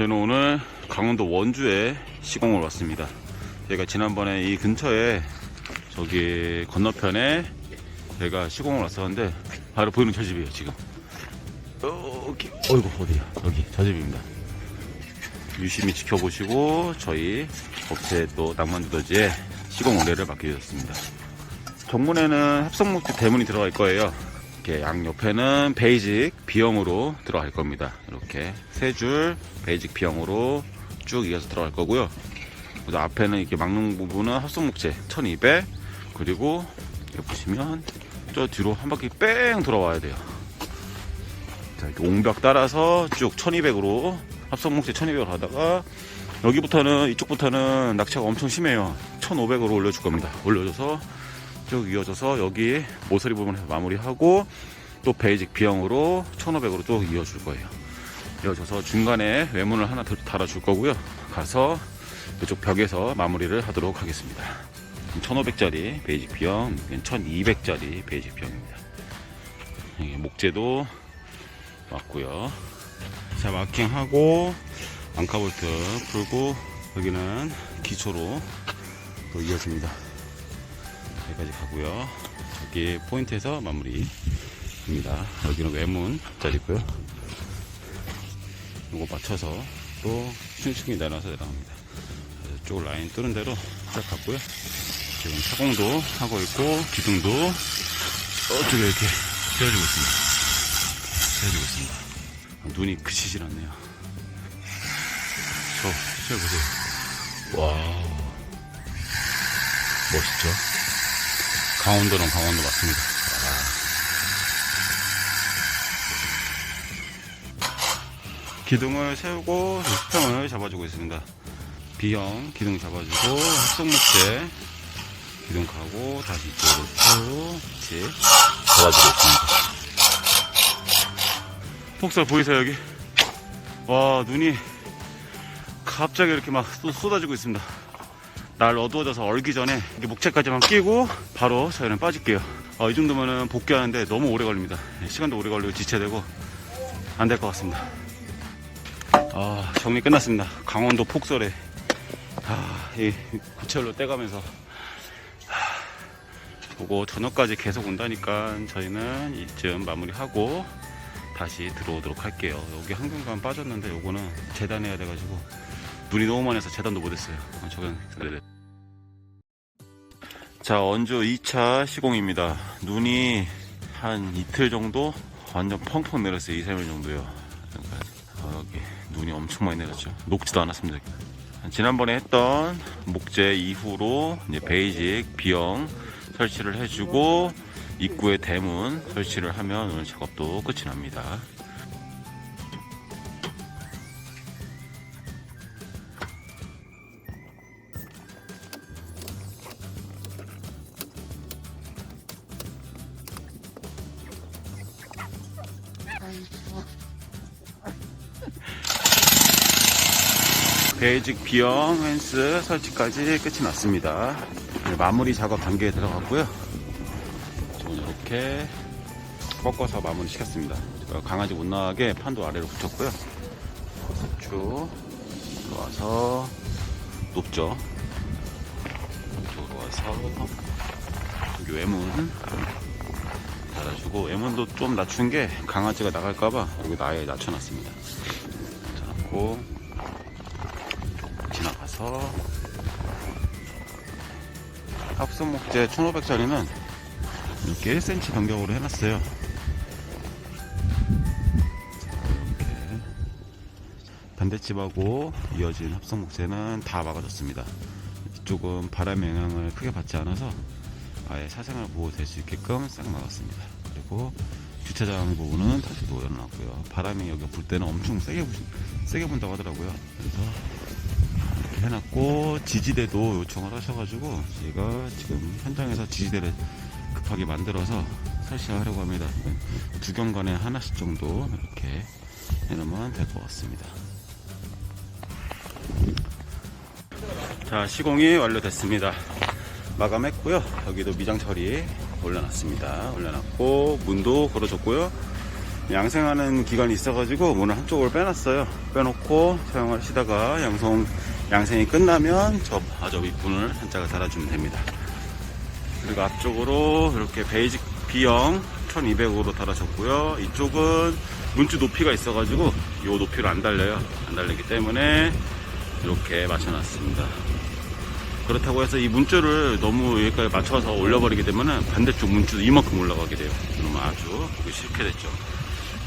저희는 오늘 강원도 원주에 시공을 왔습니다. 저희가 지난번에 이 근처에 저기 건너편에 저희가 시공을 왔었는데 바로 보이는 저 집이에요 지금. 여기 어이구 어디야 여기 저 집입니다. 유심히 지켜보시고 저희 업체 또 낭만두더지에 시공 의뢰를 되었습니다. 정문에는 합성목재 대문이 들어갈 거예요. 이렇게 양 옆에는 베이직 B형으로 들어갈 겁니다. 이렇게 세 줄 베이직 B형으로 쭉 이어서 들어갈 거고요. 그리고 앞에는 이렇게 막는 부분은 합성목재 1200 그리고 이렇게 보시면 저 뒤로 한 바퀴 뺑 돌아와야 돼요. 자, 이렇게 옹벽 따라서 쭉 1200으로 합성목재 1200으로 하다가 여기부터는 이쪽부터는 낙차가 엄청 심해요. 1500으로 올려줄 겁니다. 올려줘서 쭉 이어져서 여기 모서리 부분에서 마무리하고 또 베이직 B형으로 1500으로 또 이어줄 거예요. 이어져서 중간에 외문을 하나 더 달아줄 거고요. 가서 이쪽 벽에서 마무리를 하도록 하겠습니다. 1500짜리 베이직 B형, 1200짜리 베이직 B형입니다. 여기 목재도 왔고요. 자, 마킹하고 앙카볼트 풀고 여기는 기초로 또 이어집니다. 여기까지 가고요. 저기 포인트에서 마무리입니다. 여기는 외문 자리고요. 이거 맞춰서 또 층층이 내려서 내려갑니다. 이쪽 라인 뚫은 대로 쫙 갔고요. 지금 차공도 하고 있고 기둥도 어떻게 이렇게 세워지고 있습니다. 세워지고 있습니다. 눈이 그치질 않네요. 저, 저 보세요. 와우. 멋있죠? 강원도는 강원도 맞습니다. 아. 기둥을 세우고 수평을 잡아주고 있습니다. B형 기둥 잡아주고 합성목재 기둥 가고 다시 이쪽으로 쭉 같이 잡아주고 있습니다. 폭설 보이세요 여기? 와 눈이 갑자기 이렇게 막 쏟- 쏟아지고 있습니다. 날 어두워져서 얼기 전에 목재까지만 끼고 바로 저희는 빠질게요. 어, 이 정도면은 복귀하는데 너무 오래 걸립니다. 시간도 오래 걸리고 지체되고 안 될 것 같습니다. 아, 정리 끝났습니다. 강원도 폭설에 아, 이 구철로 떼가면서 아, 보고 저녁까지 계속 온다니까 저희는 이쯤 마무리하고 다시 들어오도록 할게요. 여기 한 공간 빠졌는데 요거는 재단해야 돼가지고 눈이 너무 많이 해서 재단도 못했어요. 어, 저건. 자 원주 2차 시공입니다. 눈이 한 이틀 정도 완전 펑펑 내렸어요. 2, 3일 정도요. 그러니까 어, 여기 눈이 엄청 많이 내렸죠. 녹지도 않았습니다. 지난번에 했던 목재 이후로 이제 베이직 B형 설치를 해주고 입구에 대문 설치를 하면 오늘 작업도 끝이 납니다. 베이직 B형 펜스 설치까지 끝이 났습니다. 네, 마무리 작업 단계에 들어갔고요. 이렇게 꺾어서 마무리 시켰습니다. 어, 강아지 못 나가게 판도 아래로 붙였고요. 쭉 들어와서 높죠. 이쪽으로 와서 여기 외문 달아주고 외문도 좀 낮춘 게 강아지가 나갈까봐 여기 아예 낮춰놨습니다. 지나 가서 합성 목재 1500짜리는 이렇게 1cm 간격으로 해놨어요. 이렇게 반대집하고 이어진 합성 목재는 다 막아줬습니다. 이쪽은 바람의 영향을 크게 받지 않아서 아예 사생활 보호될 수 있게끔 싹 막았습니다. 그리고 주차장 부분은 다시 또 열어놨고요. 바람이 여기 불 때는 엄청 세게, 부, 세게 분다고 하더라고요. 그래서 해놨고 지지대도 요청을 하셔가지고 제가 지금 현장에서 지지대를 급하게 만들어서 설치하려고 합니다. 두 경관에 하나씩 정도 이렇게 해놓으면 될 것 같습니다. 자 시공이 완료됐습니다. 마감했고요. 여기도 미장 처리 올려놨습니다. 올려놨고 문도 걸어줬고요. 양생하는 기간이 있어가지고 문을 한쪽을 빼놨어요. 빼놓고 사용하시다가 양성, 양생이 끝나면 저, 아, 저 윗분을 한짝을 달아주면 됩니다. 그리고 앞쪽으로 이렇게 베이직 B형 1200으로 달아줬고요. 이쪽은 문주 높이가 있어가지고 이 높이로 안 달려요. 안 달리기 때문에 이렇게 맞춰놨습니다. 그렇다고 해서 이 문줄을 너무 여기까지 맞춰서 올려버리게 되면 반대쪽 문줄도 이만큼 올라가게 돼요. 그러면 아주 보기 싫게 됐죠.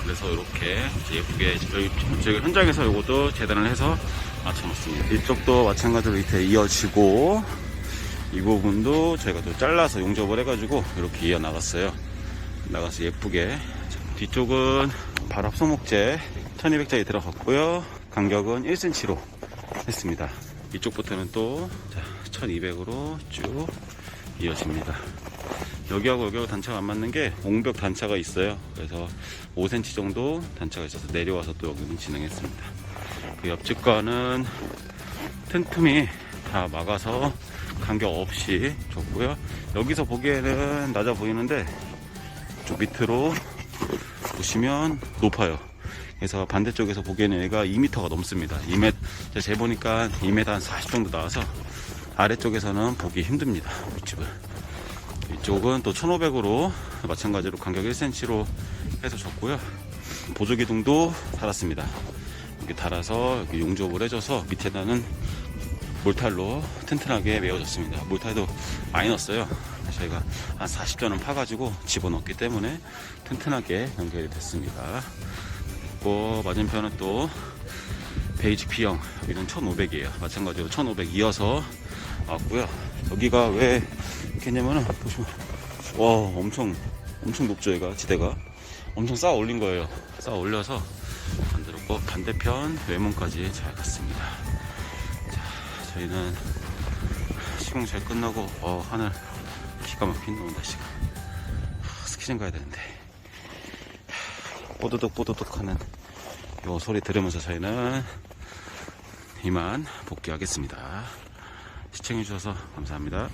그래서 이렇게 예쁘게 저희, 저희 현장에서 이것도 재단을 해서 맞춰놓습니다. 이쪽도 마찬가지로 밑에 이어지고 이 부분도 저희가 또 잘라서 용접을 해가지고 이렇게 이어 나갔어요. 나가서 예쁘게 뒤쪽은 발 합성목재 1200짜리 들어갔고요. 간격은 1cm로 했습니다. 이쪽부터는 또 1200으로 쭉 이어집니다. 여기하고 여기하고 단차가 안 맞는 게 옹벽 단차가 있어요. 그래서 5cm 정도 단차가 있어서 내려와서 또 여기는 진행했습니다. 그 옆집 과는 틈틈이 다 막아서 간격 없이 줬고요. 여기서 보기에는 낮아 보이는데 좀 밑으로 보시면 높아요. 그래서 반대쪽에서 보기에는 얘가 2m가 넘습니다. 2m, 제가 재보니까 2m 한 40 정도 나와서 아래쪽에서는 보기 힘듭니다. 윗집을. 이쪽은 또 1500으로 마찬가지로 간격 1cm로 해서 줬고요. 보조기둥도 달았습니다. 이렇게 달아서 이렇게 용접을 해줘서 밑에다는 몰탈로 튼튼하게 메워졌습니다. 몰탈도 많이 넣었어요. 저희가 한 40전은 파가지고 집어넣기 때문에 튼튼하게 연결이 됐습니다. 그리고 맞은편은 또 베이지 B형 여기는 1500이에요. 마찬가지로 1500 이어서 왔고요. 여기가 왜 이렇게 했냐면은 보시면 와 엄청 엄청 높죠 얘가 지대가 엄청 쌓아 올린 거예요. 쌓아 올려서 만들었고 반대편 외문까지 잘 갔습니다. 자, 저희는 시공 잘 끝나고 어 하늘 기가 막힌 너무 날씨가 하, 스키장 가야 되는데 뽀드득 뽀드득 하는 요 소리 들으면서 저희는 이만 복귀하겠습니다. 시청해주셔서 감사합니다.